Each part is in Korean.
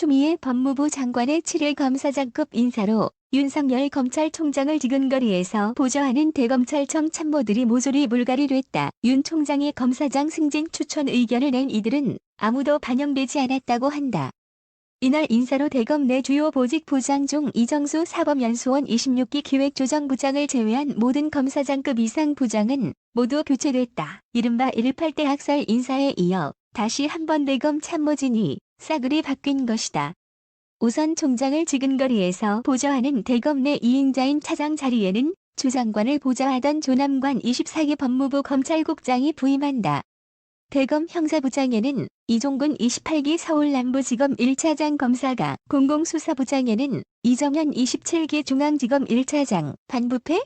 추미애 법무부 장관의 7일 검사장급 인사로 윤석열 검찰총장을 지근거리에서 보좌하는 대검찰청 참모들이 모조리 물갈이 됐다. 윤 총장의 검사장 승진 추천 의견을 낸 이들은 아무도 반영되지 않았다고 한다. 이날 인사로 대검 내 주요 보직 부장 중 이정수 사법연수원 26기 기획조정부장을 제외한 모든 검사장급 이상 부장은 모두 교체됐다. 이른바 118대 학살 인사에 이어 다시 한 번 대검 참모진이 싸그리 바뀐 것이다. 우선 총장을 지근거리에서 보좌하는 대검 내 2인자인 차장 자리에는 주 장관을 보좌하던 조남관 24기 법무부 검찰국장이 부임한다. 대검 형사부장에는 이종근 28기 서울남부지검 1차장 검사가 공공수사부장에는 이정현 27기 중앙지검 1차장 반부패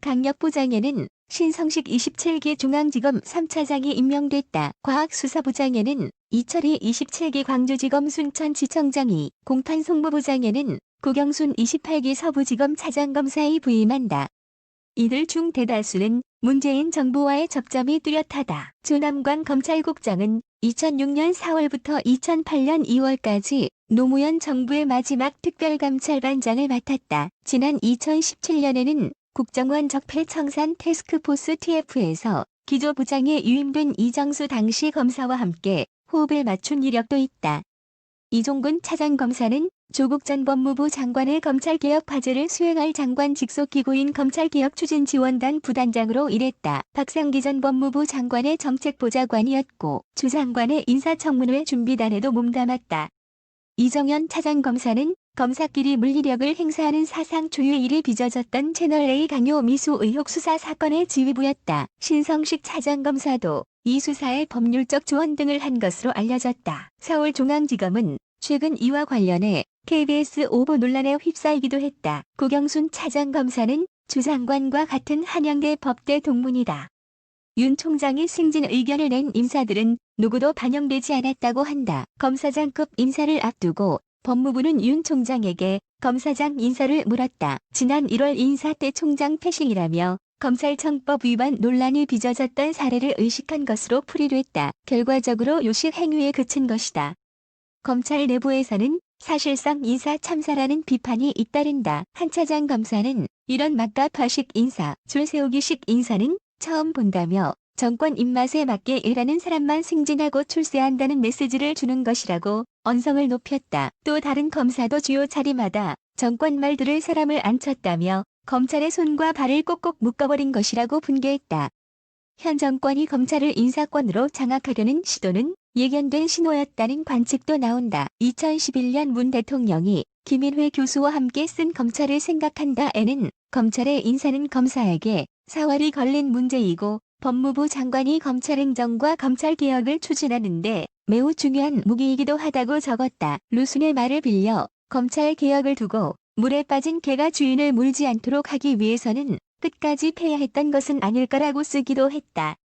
강력부장에는 신성식 27기 중앙지검 3차장이 임명됐다. 과학수사부장에는 이철희 27기 광주지검 순천지청장이 공판송부부장에는 구경순 28기 서부지검 차장검사에 부임한다. 이들 중 대다수는 문재인 정부와의 접점이 뚜렷하다. 조남관 검찰국장은 2006년 4월부터 2008년 2월까지 노무현 정부의 마지막 특별감찰반장을 맡았다. 지난 2017년에는 국정원 적폐 청산 테스크포스 TF에서 기조 부장에 유임된 이정수 당시 검사와 함께 호흡을 맞춘 이력도 있다. 이종근 차장 검사는 조국 전 법무부 장관의 검찰개혁 과제를 수행할 장관 직속 기구인 검찰개혁 추진 지원단 부단장으로 일했다. 박상기 전 법무부 장관의 정책보좌관이었고 주 장관의 인사청문회 준비단에도 몸담았다. 이정현 차장검사는 검사끼리 물리력을 행사하는 사상 초유의 일이 빚어졌던 채널A 강요 미수 의혹 수사 사건의 지휘부였다. 신성식 차장검사도 이 수사에 법률적 조언 등을 한 것으로 알려졌다. 서울중앙지검은 최근 이와 관련해 KBS 오보 논란에 휩싸이기도 했다. 고경순 차장검사는 주 장관과 같은 한양대 법대 동문이다. 윤 총장이 승진 의견을 낸 인사들은 누구도 반영되지 않았다고 한다. 검사장급 인사를 앞두고 법무부는 윤 총장에게 검사장 인사를 물었다. 지난 1월 인사 때 총장 패싱이라며 검찰청법 위반 논란이 빚어졌던 사례를 의식한 것으로 풀이됐다. 결과적으로 요식 행위에 그친 것이다. 검찰 내부에서는 사실상 인사 참사라는 비판이 잇따른다. 한 차장 검사는 이런 막가파식 인사, 줄 세우기식 인사는 처음 본다며 정권 입맛에 맞게 일하는 사람만 승진하고 출세한다는 메시지를 주는 것이라고 언성을 높였다. 또 다른 검사도 주요 자리마다 정권 말 들을 사람을 앉혔다며 검찰의 손과 발을 꼭꼭 묶어버린 것이라고 분개했다. 현 정권이 검찰을 인사권으로 장악하려는 시도는 예견된 신호였다는 관측도 나온다. 2011년 문 대통령이 김인회 교수와 함께 쓴 검찰을 생각한다에는 검찰의 인사는 검사에게 사활이 걸린 문제이고 법무부 장관이 검찰행정과 검찰개혁을 추진하는데 매우 중요한 무기이기도 하다고 적었다. 루순의 말을 빌려 검찰개혁을 두고 물에 빠진 개가 주인을 물지 않도록 하기 위해서는 끝까지 패야 했던 것은 아닐 거라고 쓰기도 했다.